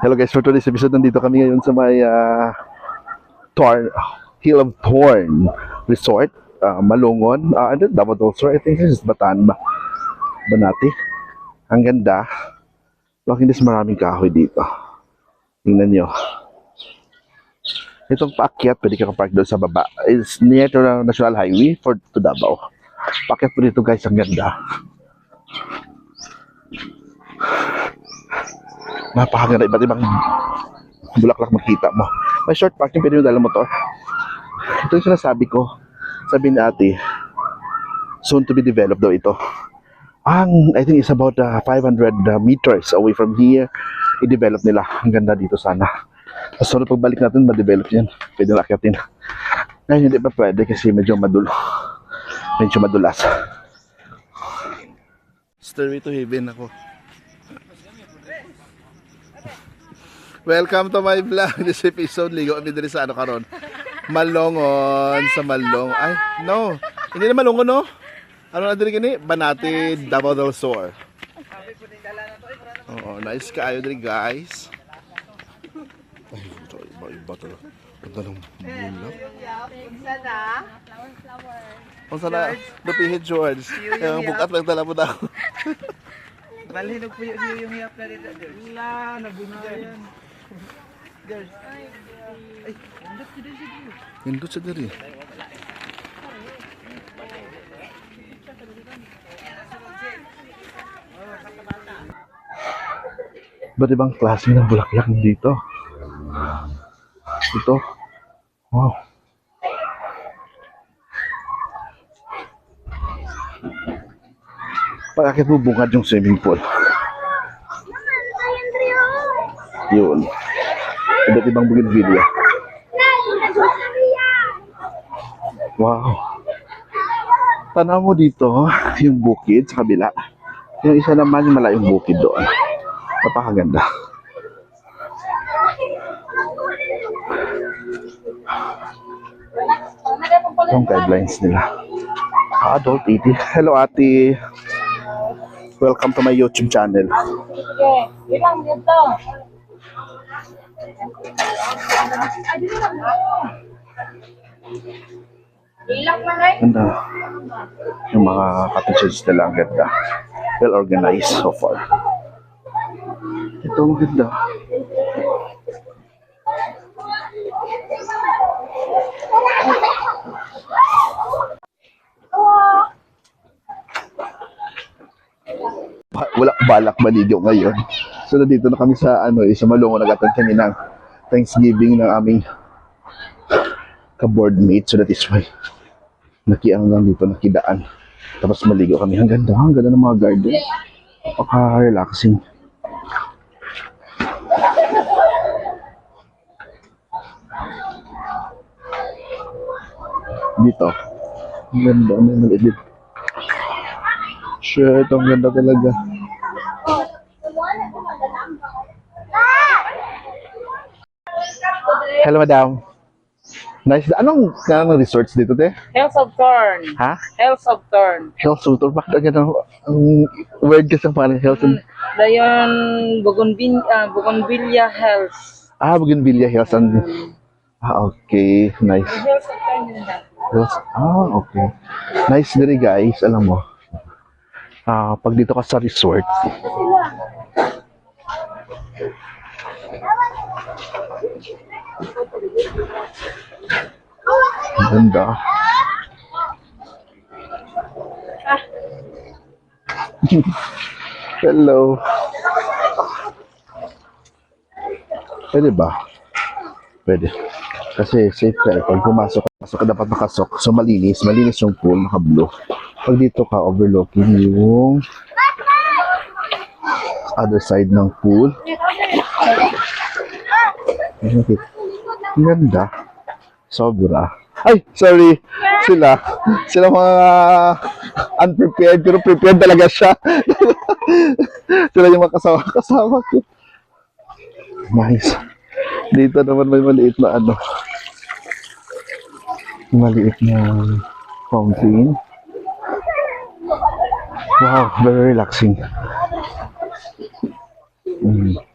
Hello guys, for today's episode, nandito kami ngayon sa may ah, Torn, Hill of Thorn Resort, ah, Malungon. Uh, ano, del Sur, I think this is Bataan ba? Banati. Ang ganda. Bakit hindi maraming kahoy dito? Tingnan nyo. Itong paakyat, pwede ka park doon sa baba. It's near to the National Highway for to Davao. Paakyat po dito guys, ang ganda. Napakaganda, iba't ibang bulaklak makita mo. May short parking, pwede mo dala motor. Ito yung sinasabi ko. Sabi ni ate, soon to be developed daw ito. Ang, I think it's about uh, 500 uh, meters away from here. I-develop nila. Ang ganda dito sana. Tapos sunod pagbalik natin, ma-develop yan. Pwede na akyatin. Ngayon hindi pa pwede kasi medyo madulo. Medyo madulas. Stairway to heaven ako. Welcome to my vlog. This episode, ligo kami dito sa ano karon. Malongon sa Malong. Ay, no. Hindi na Malongon, no? Ano na diri kini? Banati, Davao del Sur. Oo, nice kaayo diri, guys. Ay, ito, iba, iba to. Ganda ng bulak. Kung sana, Lupihe George. Yung bukat lang tala mo daw. Balhinog po yung yung hiyap na rin. Wala, nabunayan. Girls. Ay, andot ko din siya. Nindot sa diri. Ba't ibang klase ng bulaklak dito? Ito. Wow. Bakit mo bungad yung swimming pool? Yun. Iba't ibang bougainvillea. Wow. Tanaw mo dito, yung bukid sa kabila. Yung isa naman, yung malayong bukid doon. Napakaganda. Yung guidelines nila. Adult 80. Hello, ate. Welcome to my YouTube channel. Sige, ilang dito. Ganda. Yung mga cottages nila, ang ganda. Well organized so far. Ito maganda. Wala balak maligo ngayon. So nandito na kami sa ano eh, sa Malungo nagatan kami ng Thanksgiving ng aming ka-board mate. So that is why nakiang lang dito, nakidaan. Tapos maligo kami. Ang ganda, ang ganda ng mga garden. Napaka-relaxing. Dito. Ang ganda, may maliit dito. Shit, ang ganda talaga. Hello, madam. Nice. Anong, anong resorts dito, te? Hills of Thorn. Ha? Hills of Thorn. Health Sutor. Bakit ang ganda? Ang word kasi ang pangalan, Health and... Dayon, Bougainvillea, uh, Bougainvillea Hills. Ah, Bougainvillea Hills and... Ah, okay. Nice. Hills of Thorn din. Ah, okay. Nice diri guys. Alam mo. Ah, pag dito ka sa resort, ang ganda. Hello. Pwede ba? Pwede. Kasi safe ka eh. Pag pumasok, pasok dapat makasok. So malinis. Malinis yung pool, naka-blue. Pag dito ka, overlooking yung other side ng pool. Ang ganda. Sobra. Ay, sorry. Sila. Sila mga unprepared, pero prepared talaga siya. Sila yung mga kasama, kasama ko. Nice. Dito naman may maliit na ano. Maliit na fountain. Wow, very relaxing. Mm.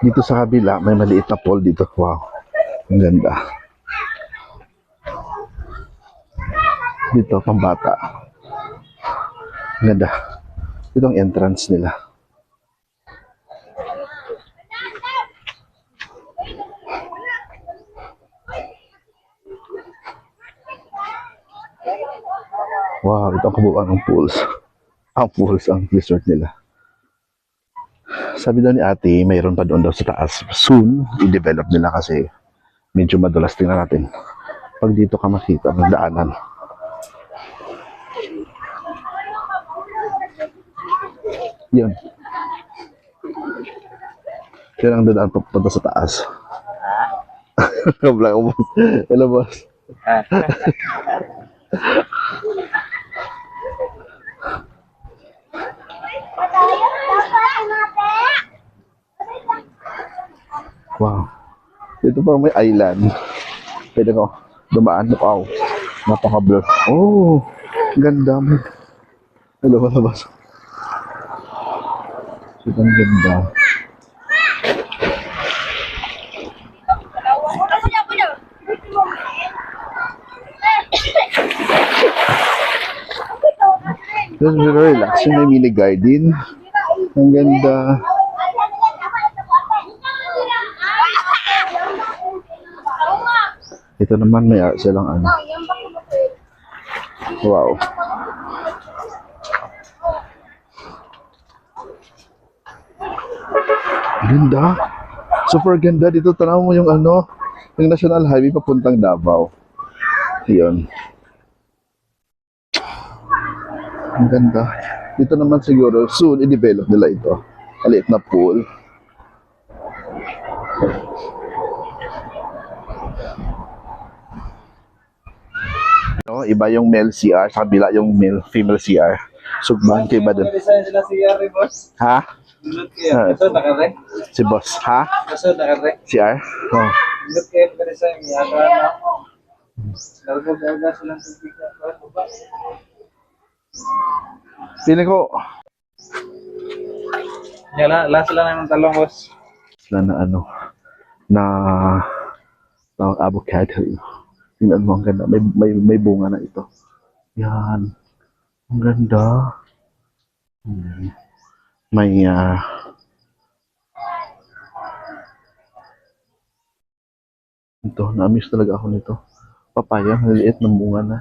Dito sa kabila, may maliit na pool dito. Wow. Ang ganda. Dito, pambata. Ang ganda. Ito ang entrance nila. Wow, ito ang kabuuan ng pools. Ang pools ang resort nila. Sabi daw ni ate, mayroon pa doon daw sa taas. Soon, i-develop nila kasi medyo madulas tingnan natin. Pag dito ka makita ng daanan. Yun. Yun ang dadaan papunta sa taas. Kabla ko, boss. Hello, boss. Wow. Dito pa may island. Pwede ko dumaan. Wow. Napaka-blur. Oh, ganda mo. Boss. Sobrang ganda. This is very relaxing. May mini garden. Ang ganda. Ito naman may art silang ano. Wow. Ganda. Super ganda dito. Tanaw mo yung ano, yung National Highway papuntang Davao. Yun. Ang ganda. Dito naman siguro, soon, i-develop nila ito. Maliit na pool. Iba yung male CR, sa kabila yung male, female CR. Sugban kay ba sila Yari, boss. Ha? Kayo. Na kare. Si boss, ha? Na. CR? Oh. Kayo na. Na. Baba. Feeling ko, Yala, last lang naman talong, boss. na na ano, na tawag avocado. Tingnan mo, ang ganda. May, may, may bunga na ito. Yan. Ang ganda. May, ah, ito, na-miss talaga ako nito. Papaya, maliliit ng bunga na.